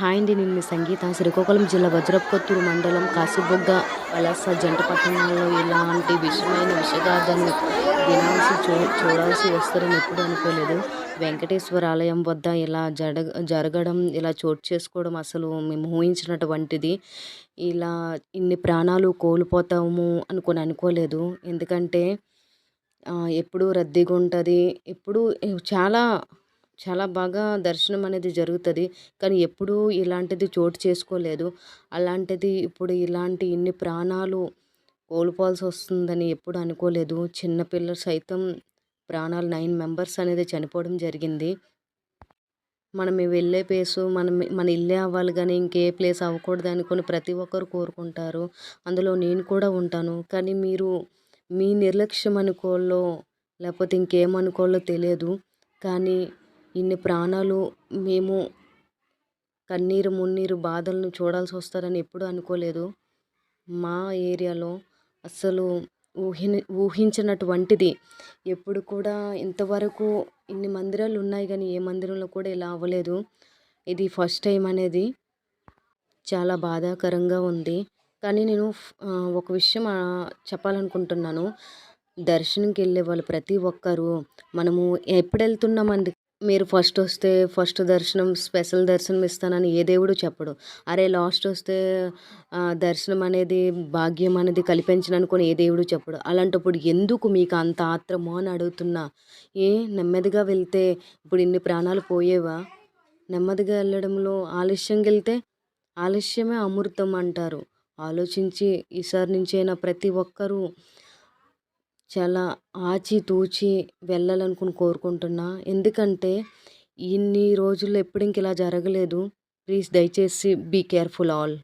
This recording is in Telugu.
హాయ్ అండి నేను మీ సంగీత శ్రీకాకుళం జిల్లా వజ్రపుకొత్తూరు మండలం కాశీబుగ్గ వలస జంట పట్టణాల్లో ఇలాంటి విషమైన విషగాథను వినాల్సి చూ చూడాల్సి వస్తారని ఎప్పుడు అనుకోలేదు. వెంకటేశ్వర ఆలయం వద్ద ఇలా జడ జరగడం ఇలా చోటు చేసుకోవడం అసలు మేము ఊహించినటువంటిది. ఇలా ఇన్ని ప్రాణాలు కోల్పోతాము అనుకొని అనుకోలేదు. ఎందుకంటే ఎప్పుడు రద్దీగా ఉంటుంది ఎప్పుడూ చాలా చాలా బాగా దర్శనం అనేది జరుగుతుంది. కానీ ఎప్పుడూ ఇలాంటిది చోటు చేసుకోలేదు. అలాంటిది ఇప్పుడు ఇలాంటి ఇన్ని ప్రాణాలు కోల్పోవాల్సి వస్తుందని ఎప్పుడు అనుకోలేదు. చిన్నపిల్లలు సైతం ప్రాణాలు నైన్ మెంబర్స్ అనేది చనిపోవడం జరిగింది. మనం వెళ్ళే ప్లేసు మనం మన ఇల్లే అవ్వాలి కానీ ఇంకే ప్లేస్ అవ్వకూడదు అనుకుని ప్రతి ఒక్కరు కోరుకుంటారు. అందులో నేను కూడా ఉంటాను. కానీ మీరు మీ నిర్లక్ష్యం అనుకోలో లేకపోతే ఇంకేమనుకోలో తెలియదు. కానీ ఇన్ని ప్రాణాలు మేము కన్నీరు మున్నీరు బాధలను చూడాల్సి వస్తారని ఎప్పుడు అనుకోలేదు. మా ఏరియాలో అస్సలు ఊహిని ఊహించినటువంటిది. ఎప్పుడు కూడా ఇంతవరకు ఇన్ని మందిరాలు ఉన్నాయి కానీ ఏ మందిరంలో కూడా ఇలా అవ్వలేదు. ఇది ఫస్ట్ టైం అనేది చాలా బాధాకరంగా ఉంది. కానీ నేను ఒక విషయం చెప్పాలనుకుంటున్నాను. దర్శనంకి వెళ్ళే వాళ్ళు ప్రతి ఒక్కరూ మనము ఎప్పుడు వెళ్తున్నామండి మీరు ఫస్ట్ వస్తే ఫస్ట్ దర్శనం స్పెషల్ దర్శనం ఇస్తానని ఏ దేవుడు చెప్పడు. అరే లాస్ట్ వస్తే దర్శనం అనేది భాగ్యం అనేది కల్పించననుకొని ఏ దేవుడు చెప్పడు. అలాంటప్పుడు ఎందుకు మీకు అంత ఆత్రమో అని అడుగుతున్నా? ఏ నెమ్మదిగా వెళ్తే ఇప్పుడు ఇన్ని ప్రాణాలు పోయేవా? నెమ్మదిగా వెళ్ళడంలో ఆలస్యంగా వెళ్తే ఆలస్యమే అమృతం అంటారు. ఆలోచించి ఈసారి నుంచైనా ప్రతి ఒక్కరూ చాలా ఆచితూచి వెళ్ళాలనుకుని కోరుకుంటున్నా. ఎందుకంటే ఇన్ని రోజులు ఎప్పుడు ఇంక ఇలా జరగలేదు. ప్లీజ్ దయచేసి బీ కేర్ఫుల్ ఆల్.